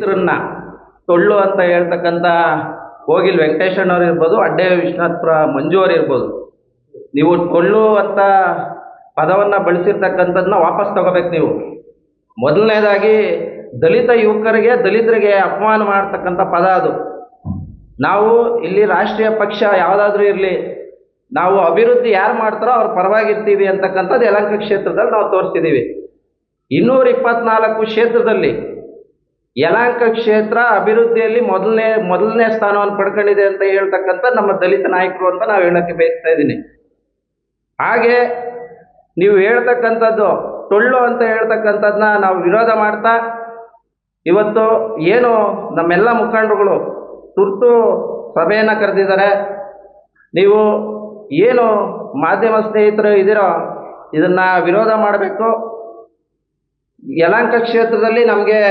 ದಲಿತರನ್ನ ತೊಳ್ಳು ಅಂತ ಹೇಳ್ತಕ್ಕಂಥ ಕೋಗಿಲ್ ವೆಂಕಟೇಶಣ್ಣವ್ರು ಇರ್ಬೋದು ಅಡ್ಡೆ ವಿಶ್ವನಾಥ್ಪುರ ಮಂಜು ಅವ್ರು ಇರ್ಬೋದು. ನೀವು ಟೊಳ್ಳು ಅಂತ ಪದವನ್ನು ಬಳಸಿರ್ತಕ್ಕಂಥದ್ದನ್ನ ವಾಪಸ್ ತಗೋಬೇಕು ನೀವು. ಮೊದಲನೇದಾಗಿ ದಲಿತ ಯುವಕರಿಗೆ, ದಲಿತರಿಗೆ ಅಪಮಾನ ಮಾಡ್ತಕ್ಕಂಥ ಪದ ಅದು. ನಾವು ಇಲ್ಲಿ ರಾಷ್ಟ್ರೀಯ ಪಕ್ಷ ಯಾವುದಾದ್ರೂ ಇರಲಿ, ನಾವು ಅಭಿವೃದ್ಧಿ ಯಾರು ಮಾಡ್ತಾರೋ ಅವ್ರ ಪರವಾಗಿರ್ತೀವಿ ಅಂತಕ್ಕಂಥದ್ದು ಯಲಹಂಕ ಕ್ಷೇತ್ರದಲ್ಲಿ ನಾವು ತೋರಿಸ್ತಿದ್ದೀವಿ ಇನ್ನೂರ ಇಪ್ಪತ್ನಾಲ್ಕು ಕ್ಷೇತ್ರದಲ್ಲಿ ಯಲಹಂಕ ಕ್ಷೇತ್ರ ಅಭಿವೃದ್ಧಿಯಲ್ಲಿ ಮೊದಲನೇ ಮೊದಲನೇ ಸ್ಥಾನವನ್ನು ಪಡ್ಕೊಂಡಿದೆ ಅಂತ ಹೇಳ್ತಕ್ಕಂಥ ನಮ್ಮ ದಲಿತ ನಾಯಕರು ಅಂತ ನಾವು ಹೇಳಕ್ಕೆ ಬಯಸ್ತಾ ಇದ್ದೀನಿ. ಹಾಗೆ ನೀವು ಹೇಳ್ತಕ್ಕಂಥದ್ದು ಟೊಳ್ಳು ಅಂತ ಹೇಳ್ತಕ್ಕಂಥದ್ದನ್ನ ನಾವು ವಿರೋಧ ಮಾಡ್ತಾ, ಇವತ್ತು ಏನು ನಮ್ಮೆಲ್ಲ ಮುಖಂಡರುಗಳು ತುರ್ತು ಸಭೆಯನ್ನು ಕರೆದಿದ್ದಾರೆ. ನೀವು ಏನು ಮಾಧ್ಯಮ ಸ್ನೇಹಿತರು ಇದ್ದೀರೋ ಇದನ್ನು ವಿರೋಧ ಮಾಡಬೇಕು. ಯಲಾಂಕ ಕ್ಷೇತ್ರದಲ್ಲಿ ನಮಗೆ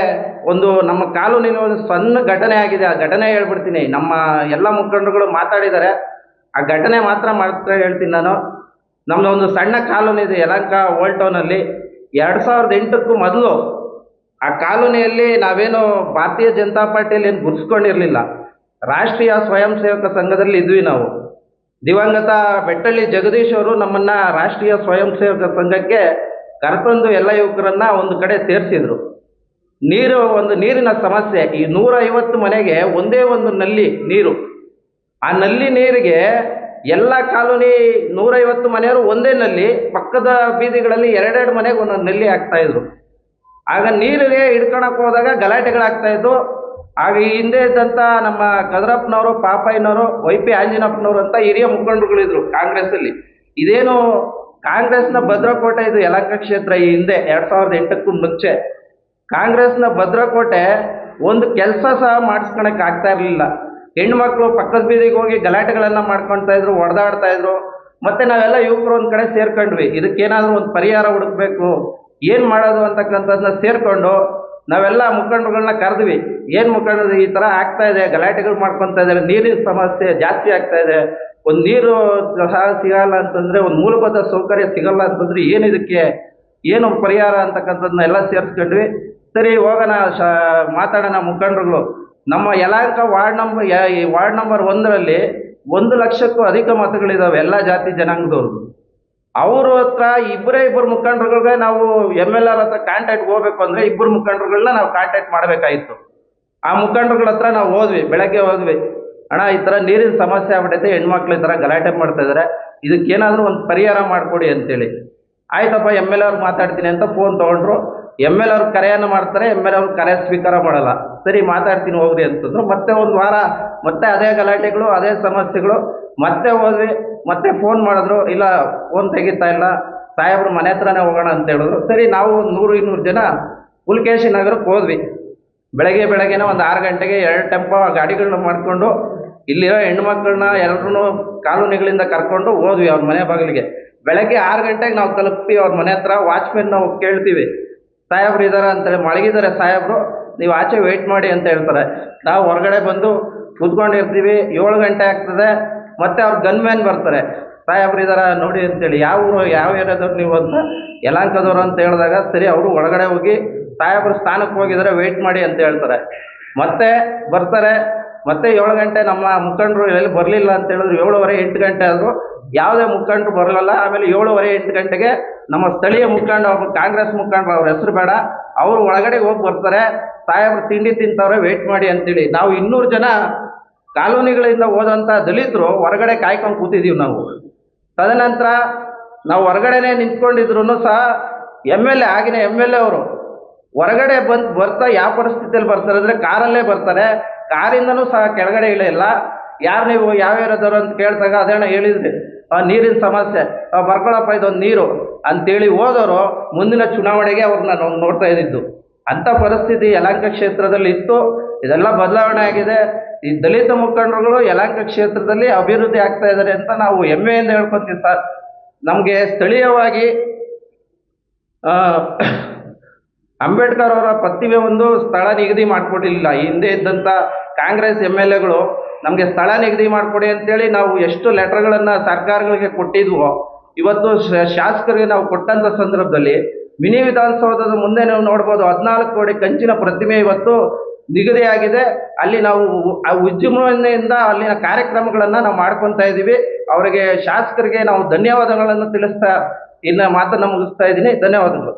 ಒಂದು ನಮ್ಮ ಕಾಲೋನಿನ ಒಂದು ಸಣ್ಣ ಘಟನೆ ಆಗಿದೆ. ಆ ಘಟನೆ ಹೇಳ್ಬಿಡ್ತೀನಿ. ನಮ್ಮ ಎಲ್ಲ ಮುಖಂಡರುಗಳು ಮಾತಾಡಿದ್ದಾರೆ. ಆ ಘಟನೆ ಮಾತ್ರ ಮಾತ್ರ ಹೇಳ್ತೀನಿ ನಾನು. ನಮ್ಮದು ಒಂದು ಸಣ್ಣ ಕಾಲೋನಿ ಇದೆ ಯಲಂಕ ಓಲ್ಡ್ ಟೌನಲ್ಲಿ ಎರಡು ಸಾವಿರದ ಎಂಟಕ್ಕೂ ಮೊದಲು ಆ ಕಾಲೋನಿಯಲ್ಲಿ ನಾವೇನು ಭಾರತೀಯ ಜನತಾ ಪಾರ್ಟಿಯಲ್ಲಿ ಏನು ಗುರ್ಸ್ಕೊಂಡಿರಲಿಲ್ಲ ರಾಷ್ಟ್ರೀಯ ಸ್ವಯಂ ಸೇವಕ ಸಂಘದಲ್ಲಿ ಇದ್ವಿ ನಾವು. ದಿವಂಗತ ಬೆಟ್ಟಳ್ಳಿ ಜಗದೀಶ್ ಅವರು ನಮ್ಮನ್ನು ರಾಷ್ಟ್ರೀಯ ಸ್ವಯಂ ಸೇವಕ ಸಂಘಕ್ಕೆ ಕರೆತಂದು ಎಲ್ಲ ಯುವಕರನ್ನು ಒಂದು ಕಡೆ ಸೇರಿಸಿದ್ರು. ನೀರು ಒಂದು ನೀರಿನ ಸಮಸ್ಯೆ. ಈ ನೂರ ಐವತ್ತು ಮನೆಗೆ ಒಂದೇ ಒಂದು ನಲ್ಲಿ ನೀರು. ಆ ನಲ್ಲಿ ನೀರಿಗೆ ಎಲ್ಲ ಕಾಲೋನಿ ನೂರೈವತ್ತು ಮನೆಯವರು ಒಂದೇ ನಲ್ಲಿ, ಪಕ್ಕದ ಬೀದಿಗಳಲ್ಲಿ ಎರಡೆರಡು ಮನೆಗೆ ಒಂದೊಂದು ನಲ್ಲಿ ಹಾಕ್ತಾ ಇದ್ರು. ಆಗ ನೀರಿಗೆ ಹಿಡ್ಕೊಳಕ್ ಹೋದಾಗ ಗಲಾಟೆಗಳಾಗ್ತಾ ಇದ್ವು ಆಗ ಈ ಹಿಂದೆ ಇದ್ದಂಥ ನಮ್ಮ ಕದರಪ್ಪನವರು ಪಾಪಯ್ಯನವರು ವೈ ಪಿ ಆಂಜನಪ್ಪನವರು ಅಂತ ಹಿರಿಯ ಮುಖಂಡರುಗಳಿದ್ರು ಕಾಂಗ್ರೆಸ್ಸಲ್ಲಿ ಇದೇನು ಕಾಂಗ್ರೆಸ್ನ ಭದ್ರಕೋಟೆ ಇದು ಯಲಹಂಕ ಕ್ಷೇತ್ರ ಈ ಹಿಂದೆ, ಎರಡು ಸಾವಿರದ ಎಂಟಕ್ಕೂ ಮುಂಚೆ. ಕಾಂಗ್ರೆಸ್ನ ಭದ್ರಕೋಟೆ ಒಂದು ಕೆಲಸ ಸಹ ಮಾಡಿಸ್ಕೊಳಕ್ಕೆ ಆಗ್ತಾ ಇರಲಿಲ್ಲ. ಹೆಣ್ಮಕ್ಳು ಪಕ್ಕದ ಬೀದಿಗೆ ಹೋಗಿ ಗಲಾಟೆಗಳನ್ನು ಮಾಡ್ಕೊಳ್ತಾ ಇದ್ರು ಹೊಡೆದಾಡ್ತಾ ಇದ್ರು. ಮತ್ತೆ ನಾವೆಲ್ಲ ಯುವಕರು ಒಂದು ಕಡೆ ಸೇರ್ಕೊಂಡ್ವಿ. ಇದಕ್ಕೇನಾದರೂ ಒಂದು ಪರಿಹಾರ ಹುಡುಕ್ಬೇಕು, ಏನು ಮಾಡೋದು ಅಂತಕ್ಕಂಥದ್ದನ್ನ ಸೇರಿಕೊಂಡು ನಾವೆಲ್ಲ ಮುಖಂಡರುಗಳನ್ನ ಕರೆದ್ವಿ. ಏನು ಮುಖಂಡರು ಈ ಥರ ಆಗ್ತಾ ಇದೆ, ಗಲಾಟೆಗಳು ಮಾಡ್ಕೊತಾ ಇದ್ದಾರೆ ನೀರಿನ ಸಮಸ್ಯೆ ಜಾಸ್ತಿ ಆಗ್ತಾ ಇದೆ. ಒಂದು ನೀರು ಸಹ ಸಿಗಲ್ಲ ಅಂತಂದರೆ, ಒಂದು ಮೂಲಭೂತ ಸೌಕರ್ಯ ಸಿಗಲ್ಲ ಅಂತಂದರೆ ಏನು ಇದಕ್ಕೆ ಏನು ಪರಿಹಾರ ಅಂತಕ್ಕಂಥದ್ದನ್ನ ಎಲ್ಲ ಸೇರಿಸ್ಕೊಂಡ್ವಿ. ಸರಿ ಹೋಗೋಣ ಶ ಮಾತಾಡೋಣ ಮುಖಂಡರುಗಳು. ನಮ್ಮ ಯಲಹಂಕ ವಾರ್ಡ್ ನಂಬರ್ ಈ ವಾರ್ಡ್ ನಂಬರ್ ಒಂದರಲ್ಲಿ ಒಂದು ಲಕ್ಷಕ್ಕೂ ಅಧಿಕ ಮತಗಳಿದ್ದಾವೆ ಎಲ್ಲ ಜಾತಿ ಜನಾಂಗದವ್ರು ಅವ್ರ ಹತ್ರ ಇಬ್ಬರೇ ಇಬ್ಬರು ಮುಖಂಡರುಗಳಿಗೆ ನಾವು ಎಂ ಎಲ್ ಆರ್ ಹತ್ರ ಕಾಂಟ್ಯಾಕ್ಟ್ ಹೋಗ್ಬೇಕು ಅಂದರೆ ಇಬ್ಬರು ಮುಖಂಡರುಗಳನ್ನ ನಾವು ಕಾಂಟ್ಯಾಕ್ಟ್ ಮಾಡಬೇಕಾಯಿತು ಆ ಮುಖಂಡರುಗಳ ಹತ್ರ ನಾವು ಹೋದ್ವಿ, ಬೆಳಗ್ಗೆ ಹೋದ್ವಿ. ಅಣ್ಣ, ಈ ಥರ ನೀರಿನ ಸಮಸ್ಯೆ ಆಗ್ಬಿಟ್ಟೈತೆ ಹೆಣ್ಮಕ್ಳು ಈ ಥರ ಗಲಾಟೆ ಮಾಡ್ತಾ ಇದ್ದಾರೆ ಇದಕ್ಕೇನಾದರೂ ಒಂದು ಪರಿಹಾರ ಮಾಡಿಕೊಡಿ ಅಂತೇಳಿ. ಆಯ್ತಪ್ಪ, ಎಂ ಎಲ್ ಅವ್ರು ಮಾತಾಡ್ತೀನಿ ಅಂತ ಫೋನ್ ತೊಗೊಂಡ್ರು. ಎಂ ಎಲ್ ಅವ್ರು ಕರೆಯನ್ನು ಮಾಡ್ತಾರೆ, ಎಂ ಎಲ್ ಅವ್ರು ಕರೆ ಸ್ವೀಕಾರ ಮಾಡಲ್ಲ. ಸರಿ, ಮಾತಾಡ್ತೀನಿ ಹೋಗ್ರಿ ಅಂತಂದ್ರು. ಮತ್ತೆ ಒಂದು ವಾರ, ಮತ್ತೆ ಅದೇ ಗಲಾಟೆಗಳು, ಅದೇ ಸಮಸ್ಯೆಗಳು. ಮತ್ತೆ ಹೋದ್ವಿ, ಮತ್ತೆ ಫೋನ್ ಮಾಡಿದ್ರು. ಇಲ್ಲ ಫೋನ್ ತೆಗಿತಾ ಇಲ್ಲ. ಸಾಹೇಬ್ರು ಮನೆ ಹತ್ರನೇ ಹೋಗೋಣ ಅಂತ ಹೇಳಿದ್ರು. ಸರಿ, ನಾವು ಒಂದು ನೂರು, ಇನ್ನೂರು ಜನ ಪುಲ್ಕೇಶಿ ನಗರಕ್ಕೆ ಹೋದ್ವಿ. ಬೆಳಗ್ಗೆ, ಬೆಳಗ್ಗೆನೇ ಒಂದು ಆರು ಗಂಟೆಗೆ ಎರಡು ಟೆಂಪೋ ಗಾಡಿಗಳನ್ನ ಮಾಡಿಕೊಂಡು, ಇಲ್ಲಿರೋ ಹೆಣ್ಮಕ್ಳನ್ನ ಎಲ್ಲರೂ ಕಾಲೋನಿಗಳಿಂದ ಕರ್ಕೊಂಡು ಹೋದ್ವಿ ಅವ್ರ ಮನೆ ಬಾಗಿಲಿಗೆ. ಬೆಳಗ್ಗೆ ಆರು ಗಂಟೆಗೆ ನಾವು ತಲುಪಿ ಅವ್ರ ಮನೆ ಹತ್ರ ನಾವು ಕೇಳ್ತೀವಿ. ಸಾಹೇಬ್ರು ಇದ್ದಾರೆ ಅಂತೇಳಿ ಮಲಗಿದ್ದಾರೆ ಸಾಹೇಬ್ರು, ನೀವು ಆಚೆ ವೆಯ್ಟ್ ಮಾಡಿ ಅಂತ ಹೇಳ್ತಾರೆ. ನಾವು ಹೊರಗಡೆ ಬಂದು ಕೂತ್ಕೊಂಡಿರ್ತೀವಿ ಏಳು ಗಂಟೆ ಆಗ್ತದೆ, ಮತ್ತೆ ಅವ್ರು ಗನ್ ಮ್ಯಾನ್ ಬರ್ತಾರೆ. ಸಾಹೇಬ್ರು ಇದಾರ ನೋಡಿ ಅಂತೇಳಿ ಯಾವ ಊರು, ಯಾವ ಏರಿಯಾದವ್ರು ನೀವು ಅಂತ ಯಲಾಂಕದವ್ರು ಅಂತ ಹೇಳಿದಾಗ, ಸರಿ, ಅವರು ಒಳಗಡೆ ಹೋಗಿ ಸಾಹೇಬ್ರು ಸ್ಥಾನಕ್ಕೆ ಹೋಗಿದ್ದಾರೆ ವೆಯ್ಟ್ ಮಾಡಿ ಅಂತ ಹೇಳ್ತಾರೆ. ಮತ್ತೆ ಬರ್ತಾರೆ, ಮತ್ತೆ ಏಳು ಗಂಟೆ ನಮ್ಮ ಮುಖಂಡರು ಎಲ್ಲಿ ಬರಲಿಲ್ಲ ಅಂತ ಹೇಳಿದ್ರು, ಏಳುವರೆ ಎಂಟು ಗಂಟೆ ಆದರೂ ಯಾವುದೇ ಮುಖಂಡರು ಬರಲಿಲ್ಲ, ಆಮೇಲೆ ಏಳುವರೆ ಎಂಟು ಗಂಟೆಗೆ ನಮ್ಮ ಸ್ಥಳೀಯ ಮುಖಂಡ ಕಾಂಗ್ರೆಸ್ ಮುಖಂಡರು ಅವ್ರ ಹೆಸರು ಬೇಡ, ಅವರು ಒಳಗಡೆ ಹೋಗಿ ಬರ್ತಾರೆ, ಸಾಹೇಬ್ರು ತಿಂಡಿ ತಿಂತವ್ರೆ ವೆಯ್ಟ್ ಮಾಡಿ ಅಂತೇಳಿ. ನಾವು ಇನ್ನೂರು ಜನ ಕಾಲೋನಿಗಳಿಂದ ಹೋದಂಥ ದಲಿತರು ಹೊರಗಡೆ ಕಾಯ್ಕೊಂಡು ಕೂತಿದ್ದೀವಿ ನಾವು. ತದನಂತರ ನಾವು ಹೊರಗಡೆನೆ ನಿಂತ್ಕೊಂಡಿದ್ರು ಸಹ ಎಂ ಎಲ್ ಎ, ಆಗಿನ ಎಂ ಎಲ್ ಎ ಅವರು ಹೊರಗಡೆ ಬಂದು ಬರ್ತಾ, ಯಾವ ಪರಿಸ್ಥಿತಿಯಲ್ಲಿ ಬರ್ತಾರೆ ಅಂದರೆ ಕಾರಲ್ಲೇ ಬರ್ತಾರೆ. ಕಾರಿಂದನೂ ಸಹ ಕೆಳಗಡೆ ಇಳಿಯಲ್ಲ ಯಾರು ನೀವು ಯಾವ್ಯಾರದವರು ಅಂತ ಕೇಳಿದಾಗ ಅದೇನೋ ಹೇಳಿದ್ರಿ. ಆ ನೀರಿನ ಸಮಸ್ಯೆ ಬರ್ಕೊಳಪ್ಪ ಇದೊಂದು ನೀರು ಅಂತೇಳಿ ಹೋದವರು ಮುಂದಿನ ಚುನಾವಣೆಗೆ ಅವ್ರನ್ನ ನಾವು ನೋಡ್ತಾ ಇದ್ದಿದ್ದು. ಅಂಥ ಪರಿಸ್ಥಿತಿ ಯಲಹಂಕ ಕ್ಷೇತ್ರದಲ್ಲಿ ಇತ್ತು. ಇದೆಲ್ಲ ಬದಲಾವಣೆ ಆಗಿದೆ. ಈ ದಲಿತ ಮುಖಂಡರುಗಳು ಯಲಹಂಕ ಕ್ಷೇತ್ರದಲ್ಲಿ ಅಭಿವೃದ್ಧಿ ಆಗ್ತಾ ಇದ್ದಾರೆ ಅಂತ ನಾವು ಹೆಮ್ಮೆಯಿಂದ ಹೇಳ್ಕೊತೀವಿ ಸರ್. ನಮಗೆ ಸ್ಥಳೀಯವಾಗಿ ಅಂಬೇಡ್ಕರ್ ಅವರ ಪ್ರತಿಭೆ ಒಂದು ಸ್ಥಳ ನಿಗದಿ ಮಾಡಿಕೊಟ್ಟಿಲ್ಲ. ಹಿಂದೆ ಇದ್ದಂಥ ಕಾಂಗ್ರೆಸ್ ಎಂ ಎಲ್ ಎಗಳು ನಮಗೆ ಸ್ಥಳ ನಿಗದಿ ಮಾಡಿಕೊಡಿ ಅಂತೇಳಿ ನಾವು ಎಷ್ಟು ಲೆಟರ್ಗಳನ್ನು ಸರ್ಕಾರಗಳಿಗೆ ಕೊಟ್ಟಿದ್ವೋ, ಇವತ್ತು ಶಾಸಕರಿಗೆ ನಾವು ಕೊಟ್ಟಂಥ ಸಂದರ್ಭದಲ್ಲಿ ಮಿನಿ ವಿಧಾನಸೌಧದ ಮುಂದೆ ನೀವು ನೋಡ್ಬೋದು ಹದಿನಾಲ್ಕು ಕೋಟಿ ಕಂಚಿನ ಪ್ರತಿಮೆ ಇವತ್ತು ನಿಗದಿಯಾಗಿದೆ. ಅಲ್ಲಿ ನಾವು ವಿಜೃಂಭಣೆಯಿಂದ ಅಲ್ಲಿನ ಕಾರ್ಯಕ್ರಮಗಳನ್ನು ನಾವು ಮಾಡ್ಕೊತಾ ಇದ್ದೀವಿ. ಅವರಿಗೆ ಶಾಸಕರಿಗೆ ನಾವು ಧನ್ಯವಾದಗಳನ್ನು ತಿಳಿಸ್ತಾ ಇನ್ನು ಮಾತನ್ನು ಮುಗಿಸ್ತಾ ಇದ್ದೀನಿ. ಧನ್ಯವಾದಗಳು.